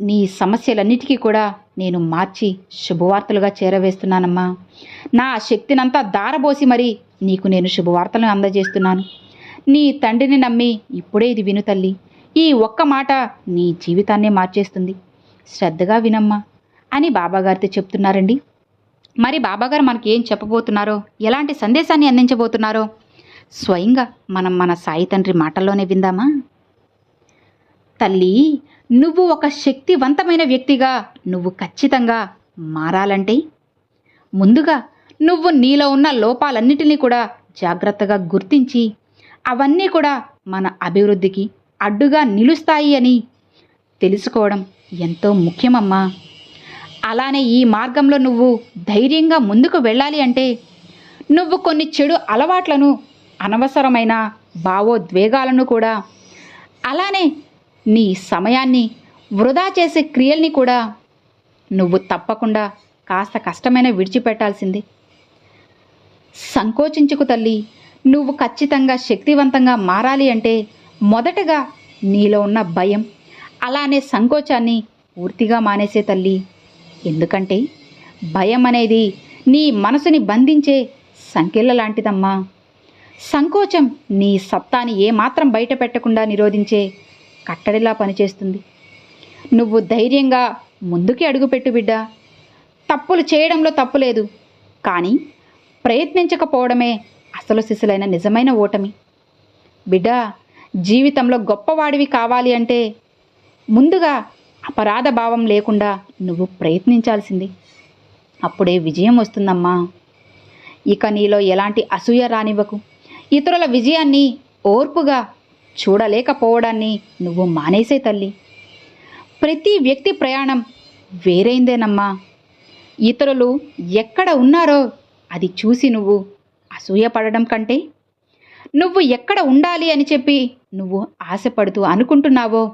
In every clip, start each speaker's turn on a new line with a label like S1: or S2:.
S1: నీ సమస్యలన్నిటికీ కూడా నేను మార్చి శుభవార్తలుగా చేరవేస్తున్నానమ్మా. నా శక్తినంతా దారబోసి మరి నీకు నేను శుభవార్తలను అందజేస్తున్నాను. నీ తండ్రిని నమ్మి ఇప్పుడే ఇది విను తల్లి. ఈ ఒక్క మాట నీ జీవితాన్నే మార్చేస్తుంది. శ్రద్ధగా వినమ్మా అని బాబాగారితో చెప్తున్నారండి. మరి బాబాగారు మనకి ఏం చెప్పబోతున్నారో ఎలాంటి సందేశాన్ని అందించబోతున్నారో స్వయంగా మనం మన సాయి తండ్రి మాటల్లోనే విందామా? తల్లి నువ్వు ఒక శక్తివంతమైన వ్యక్తిగా నువ్వు ఖచ్చితంగా మారాలంటే? ముందుగా నువ్వు నీలో ఉన్న లోపాలన్నిటినీ కూడా జాగ్రత్తగా గుర్తించి అవన్నీ కూడా మన అభివృద్ధికి అడ్డుగా నిలుస్తాయి అని తెలుసుకోవడం ఎంతో ముఖ్యమమ్మా. అలానే ఈ మార్గంలో నువ్వు ధైర్యంగా ముందుకు వెళ్ళాలి అంటే నువ్వు కొన్ని చెడు అలవాట్లను అనవసరమైన భావోద్వేగాలను కూడా అలానే నీ సమయాన్ని వృధా చేసే క్రియల్ని కూడా నువ్వు తప్పకుండా కాస్త కష్టమైన విడిచిపెట్టాల్సింది. సంకోచించుకు తల్లి నువ్వు ఖచ్చితంగా శక్తివంతంగా మారాలి అంటే మొదటగా నీలో ఉన్న భయం అలానే సంకోచాన్ని పూర్తిగా మానేసే తల్లి. ఎందుకంటే భయం అనేది నీ మనసుని బంధించే సంకెళ్ళ లాంటిదమ్మా. సంకోచం నీ సత్తాని ఏమాత్రం బయట పెట్టకుండా నిరోధించే కట్టడిలా పనిచేస్తుంది. నువ్వు ధైర్యంగా ముందుకి అడుగుపెట్టు బిడ్డ. తప్పులు చేయడంలో తప్పు లేదు కానీ ప్రయత్నించకపోవడమే అసలు శిశులైన నిజమైన ఓటమి. బిడ్డ జీవితంలో గొప్పవాడివి కావాలి అంటే ముందుగా అపరాధ భావం లేకుండా నువ్వు ప్రయత్నించాల్సింది. అప్పుడే విజయం వస్తుందమ్మా. ఇక నీలో ఎలాంటి అసూయ రానివ్వకు. ఇతరుల విజయాన్ని ఓర్పుగా చూడలేకపోవడాన్ని నువ్వు మానేసే తల్లి. ప్రతి వ్యక్తి ప్రయాణం వేరైందేనమ్మా. ఇతరులు ఎక్కడ ఉన్నారో అది చూసి నువ్వు అసూయపడడం కంటే నువ్వు ఎక్కడ ఉండాలి అని చెప్పి నువ్వు ఆశపడుతూ అనుకుంటున్నావో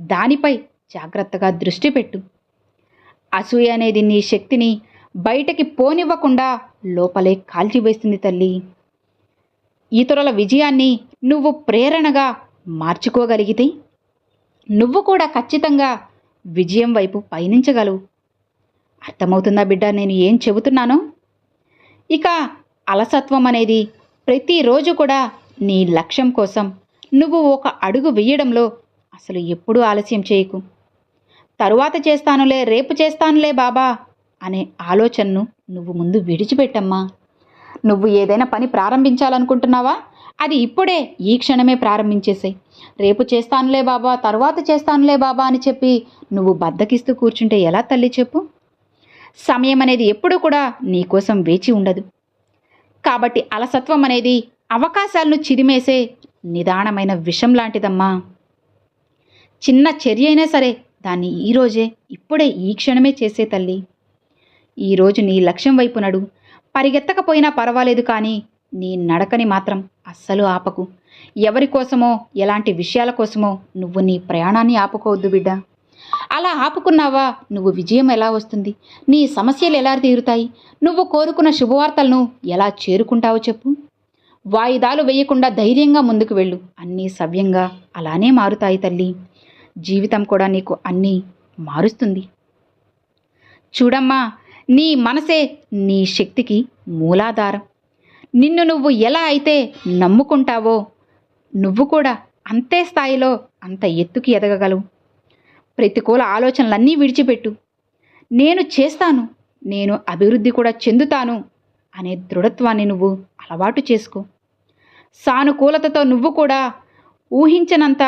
S1: దానిపై జాగ్రత్తగా దృష్టి పెట్టు. అసూయ అనేది నీ శక్తిని బయటకి పోనివ్వకుండా లోపలే కాల్చివేస్తుంది తల్లి. ఇతరుల విజయాన్ని నువ్వు ప్రేరణగా మార్చుకోగలిగితే నువ్వు కూడా ఖచ్చితంగా విజయం వైపు పయనించగలవు. అర్థమవుతుందా బిడ్డ నేను ఏం చెబుతున్నానో? ఇక అలసత్వం అనేది ప్రతిరోజు కూడా నీ లక్ష్యం కోసం నువ్వు ఒక అడుగు వేయడంలో అసలు ఎప్పుడూ ఆలస్యం చేయకు. తరువాత చేస్తానులే రేపు చేస్తానులే బాబా అనే ఆలోచనను నువ్వు ముందు విడిచిపెట్టమ్మా. నువ్వు ఏదైనా పని ప్రారంభించాలనుకుంటున్నావా? అది ఇప్పుడే ఈ క్షణమే ప్రారంభించేసాయి. రేపు చేస్తానులే బాబా తర్వాత చేస్తానులే బాబా అని చెప్పి నువ్వు బద్దకిస్తూ కూర్చుంటే ఎలా తల్లి చెప్పు? సమయం అనేది ఎప్పుడూ కూడా నీకోసం వేచి ఉండదు. కాబట్టి అలసత్వం అనేది అవకాశాలను చిరిమేసే నిదానమైన విషం లాంటిదమ్మా. చిన్న చర్య అయినా సరే దాన్ని ఈరోజే ఇప్పుడే ఈ క్షణమే చేసే తల్లి. ఈరోజు నీ లక్ష్యం వైపు నడు. పరిగెత్తకపోయినా పర్వాలేదు కానీ నీ నడకని మాత్రం అస్సలు ఆపకు. ఎవరి కోసమో ఎలాంటి విషయాల కోసమో నువ్వు నీ ప్రయాణాన్ని ఆపుకోవద్దు బిడ్డ. అలా ఆపుకున్నావా? నువ్వు విజయం ఎలా వస్తుంది? నీ సమస్యలు ఎలా తీరుతాయి? నువ్వు కోరుకున్న శుభవార్తలను ఎలా చేరుకుంటావో చెప్పు. వాయిదాలు వేయకుండా ధైర్యంగా ముందుకు వెళ్ళు. అన్నీ సవ్యంగా అలానే మారుతాయి తల్లి. జీవితం కూడా నీకు అన్నీ మారుస్తుంది. చూడమ్మా నీ మనసే నీ శక్తికి మూలాధారం. నిన్ను నువ్వు ఎలా అయితే నమ్ముకుంటావో నువ్వు కూడా అంతే స్థాయిలో అంత ఎత్తుకి ఎదగగలవు. ప్రతికూల ఆలోచనలన్నీ విడిచిపెట్టు. నేను చేస్తాను నేను అభివృద్ధి కూడా చెందుతాను అనే దృఢత్వాన్ని నువ్వు అలవాటు చేసుకో. సానుకూలతతో నువ్వు కూడా ఊహించనంత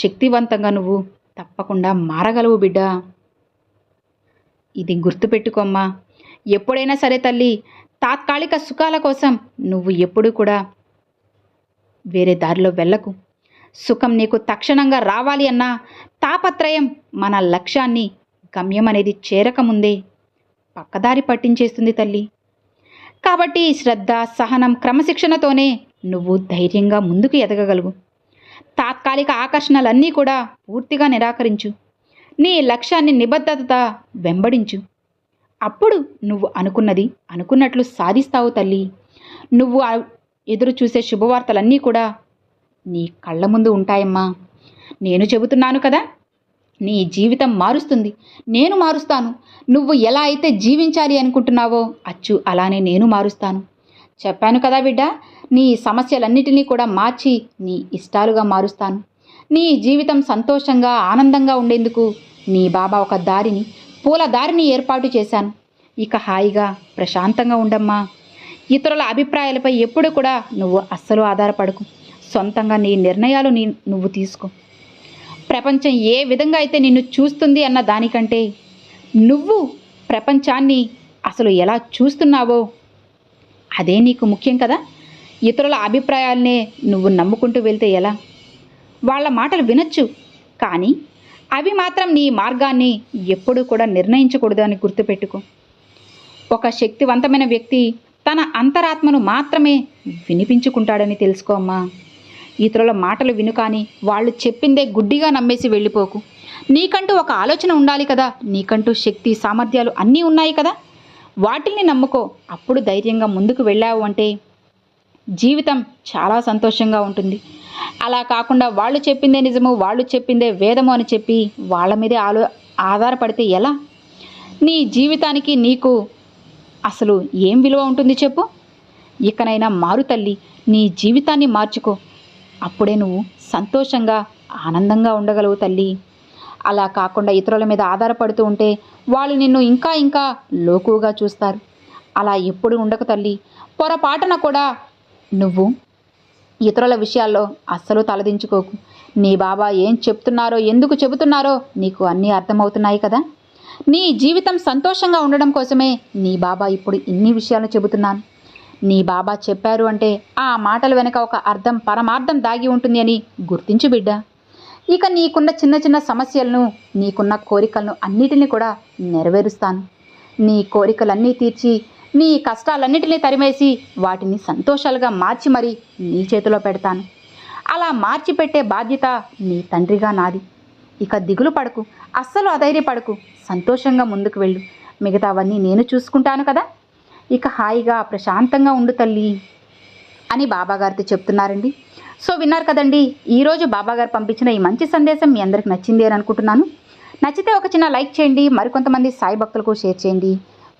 S1: శక్తివంతంగా నువ్వు తప్పకుండా మారగలవు బిడ్డ. ఇది గుర్తుపెట్టుకోమ్మా ఎప్పుడైనా సరే తల్లి తాత్కాలిక సుఖాల కోసం నువ్వు ఎప్పుడూ కూడా వేరే దారిలో వెళ్ళకు. సుఖం నీకు తక్షణంగా రావాలి అన్నా తాపత్రయం మన లక్ష్యాన్ని గమ్యం అనేది చేరకముందే పక్కదారి పట్టించేస్తుంది తల్లి. కాబట్టి శ్రద్ధ సహనం క్రమశిక్షణతోనే నువ్వు ధైర్యంగా ముందుకు ఎదగగలవు. తాత్కాలిక ఆకర్షణలన్నీ కూడా పూర్తిగా నిరాకరించు. నీ లక్ష్యాన్ని నిబద్ధత వెంబడించు. అప్పుడు నువ్వు అనుకున్నది అనుకున్నట్లు సాధిస్తావు తల్లి. నువ్వు ఎదురు చూసే శుభవార్తలన్నీ కూడా నీ కళ్ళ ముందు ఉంటాయమ్మా. నేను చెబుతున్నాను కదా నీ జీవితం మారుస్తుంది. నేను మారుస్తాను. నువ్వు ఎలా అయితే జీవించాలి అనుకుంటున్నావో అచ్చు అలానే నేను మారుస్తాను. చెప్పాను కదా బిడ్డ నీ సమస్యలన్నిటినీ కూడా మార్చి నీ ఇష్టాలుగా మారుస్తాను. నీ జీవితం సంతోషంగా ఆనందంగా ఉండేందుకు నీ బాబా ఒక దారిని పూల దారిని ఏర్పాటు చేశాను. ఇక హాయిగా ప్రశాంతంగా ఉండమ్మా. ఇతరుల అభిప్రాయాలపై ఎప్పుడు కూడా నువ్వు అస్సలు ఆధారపడకు. సొంతంగా నీ నిర్ణయాలు నీ నువ్వు తీసుకో. ప్రపంచం ఏ విధంగా అయితే నిన్ను చూస్తుంది అన్న దానికంటే నువ్వు ప్రపంచాన్ని అసలు ఎలా చూస్తున్నావో అదే నీకు ముఖ్యం కదా. ఇతరుల అభిప్రాయాలనే నువ్వు నమ్ముకుంటూ వెళ్తే ఎలా? వాళ్ళ మాటలు వినొచ్చు కానీ అవి మాత్రం నీ మార్గాన్ని ఎప్పుడూ కూడా నిర్ణయించకూడదు అని గుర్తుపెట్టుకో. ఒక శక్తివంతమైన వ్యక్తి తన అంతరాత్మను మాత్రమే వినిపించుకుంటాడని తెలుసుకో అమ్మా. ఇతరుల మాటలు విను కానీ వాళ్ళు చెప్పిందే గుడ్డిగా నమ్మేసి వెళ్ళిపోకు. నీకంటూ ఒక ఆలోచన ఉండాలి కదా. నీకంటూ శక్తి సామర్థ్యాలు అన్నీ ఉన్నాయి కదా. వాటిని నమ్ముకో. అప్పుడు ధైర్యంగా ముందుకు వెళ్ళావు అంటే జీవితం చాలా సంతోషంగా ఉంటుంది. అలా కాకుండా వాళ్ళు చెప్పిందే నిజము వాళ్ళు చెప్పిందే వేదము అని చెప్పి వాళ్ళ మీదే ఆలో ఆధారపడితే ఎలా? నీ జీవితానికి నీకు అసలు ఏం విలువ ఉంటుంది చెప్పు? ఇకనైనా మారు తల్లి నీ జీవితాన్ని మార్చుకో. అప్పుడే నువ్వు సంతోషంగా ఆనందంగా ఉండగలవు తల్లి. అలా కాకుండా ఇతరుల మీద ఆధారపడుతూ ఉంటే వాళ్ళు నిన్ను ఇంకా ఇంకా లోకుగా చూస్తారు. అలా ఎప్పుడు ఉండకు తల్లి. పొరపాటున కూడా నువ్వు ఇతరుల విషయాల్లో అస్సలు తలదించుకోకు. నీ బాబా ఏం చెప్తున్నారో ఎందుకు చెబుతున్నారో నీకు అన్నీ అర్థమవుతున్నాయి కదా? నీ జీవితం సంతోషంగా ఉండడం కోసమే నీ బాబా ఇప్పుడు ఇన్ని విషయాలు చెబుతున్నాను. నీ బాబా చెప్పారు అంటే ఆ మాటల వెనక ఒక అర్థం పరమార్థం దాగి ఉంటుంది అని గుర్తించు బిడ్డ. ఇక నీకున్న చిన్న చిన్న సమస్యలను నీకున్న కోరికలను అన్నిటిని కూడా నెరవేరుస్తాను. నీ కోరికలన్నీ తీర్చి నీ కష్టాలన్నిటినీ తరిమేసి వాటిని సంతోషాలుగా మార్చి మరి నీ చేతిలో పెడతాను. అలా మార్చి పెట్టే బాధ్యత నీ తండ్రిగా నాది. ఇక దిగులు పడకు అస్సలు అధైర్యపడకు సంతోషంగా ముందుకు వెళ్ళు. మిగతావన్నీ నేను చూసుకుంటాను కదా. ఇక హాయిగా ప్రశాంతంగా ఉండు తల్లి అని బాబాగారితో చెప్తున్నారండి. సో విన్నారు కదండి ఈరోజు బాబాగారు పంపించిన ఈ మంచి సందేశం మీ అందరికి నచ్చింది అని అనుకుంటున్నాను. నచ్చితే ఒక చిన్న లైక్ చేయండి మరికొంతమంది సాయి భక్తులకు షేర్ చేయండి.